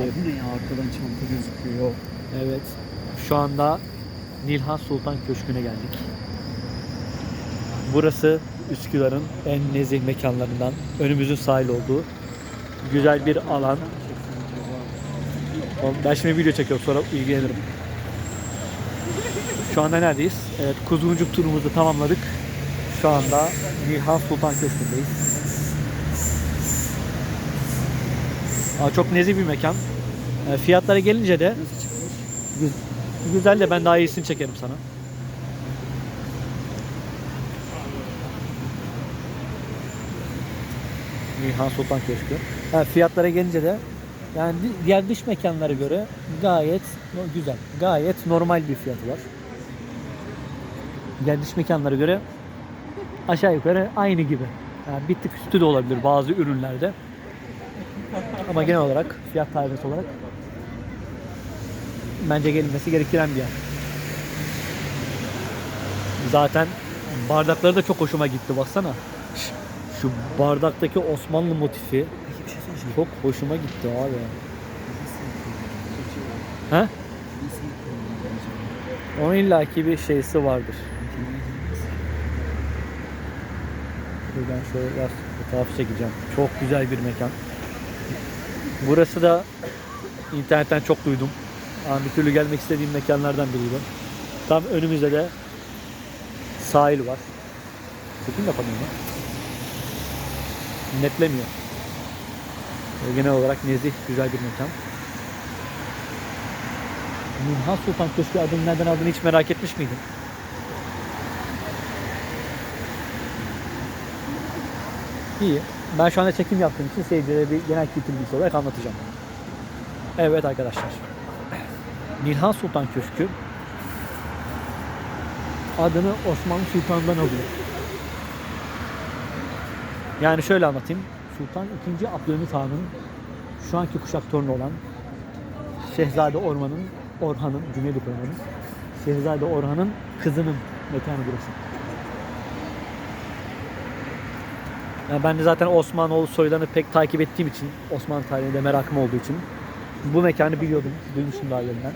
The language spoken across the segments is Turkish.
maalesef. Bu ne ya arkadan çanta gözüküyor. Evet. Şu anda Nilhan Sultan Köşkü'ne geldik. Burası Üsküdar'ın en nezih mekanlarından. Önümüzün sahil olduğu güzel bir alan. Ben şimdi video çekiyorum sonra ilgilenirim. Şu anda neredeyiz? Evet Kuzguncuk turumuzu tamamladık. Şu anda Nilhan Sultan Köşkü'ndeyiz. Çok nezih bir mekan. E, Fiyatlara gelince de Güzel de ben daha iyisini çekerim sana. Nihan Sultan Köşkü. Ha, fiyatlara gelince de yani di- diğer dış mekanlara göre gayet güzel. Gayet normal bir fiyatı var. Diğer dış mekanlara göre aşağı yukarı aynı gibi. Yani bir tık üstü de olabilir bazı ürünlerde. Ama genel olarak fiyat tarifesi olarak bence gelinmesi gereken bir yer. Zaten bardakları da çok hoşuma gitti baksana. Şu bardaktaki Osmanlı motifi çok hoşuma gitti abi. Acaba? Onun illaki bir şeysi vardır. Şuradan şöyle biraz fotoğraf çekeceğim. Çok güzel bir mekan. Burası da internetten çok duydum. Ama bir türlü gelmek istediğim mekanlardan biriydi. Tam önümüzde de sahil var. Çekim yapamıyor mu? Netlemiyor. Genel olarak nezih, güzel bir mekan. Nilhan Sultan Köşkü adını nereden aldığını hiç merak etmiş miydin? İyi. Ben şu anda çekim yaptığım için seyircilere bir genel kültür bilgisi olarak anlatacağım. Evet arkadaşlar. Nilhan Sultan Köşkü adını Osmanlı Sultan'dan alıyor. Yani şöyle anlatayım. Sultan II. Abdülhamit Han'ın şu anki kuşak torunu olan Şehzade Orman'ın, Orhan'ın, Cumhuriyet Orman'ın, Şehzade Orhan'ın kızının mekanı burası. Yani ben de zaten Osmanoğlu soylarını pek takip ettiğim için, Osmanlı tarihine de merakım olduğu için bu mekanı biliyordum, duymuştum daha evvelinden.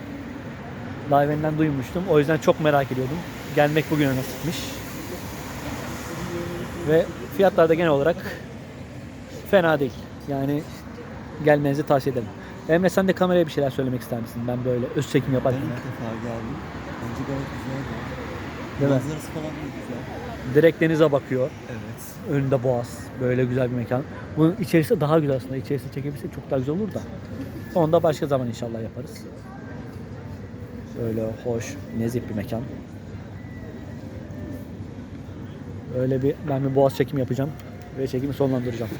Daha evvelinden duymuştum. O yüzden çok merak ediyordum. Gelmek bugüne nasipmiş. Ve fiyatlar da genel olarak fena değil. Yani gelmenizi tavsiye ederim. Emre sen de kameraya bir şeyler söylemek ister misin? Ben böyle öz çekim Ben yaparken. ilk defa geldim. Bence gayet güzel. Değil mi? Manzarası falan da güzel. Direkt denize bakıyor. Evet. Önünde boğaz. Böyle güzel bir mekan. Bunun içerisi daha güzel aslında. İçerisini çekebilsek çok daha güzel olur da. Onu da başka zaman inşallah yaparız. Böyle hoş, nezih bir mekan. Öyle bir ben bir boğaz çekim yapacağım ve çekimi sonlandıracağım.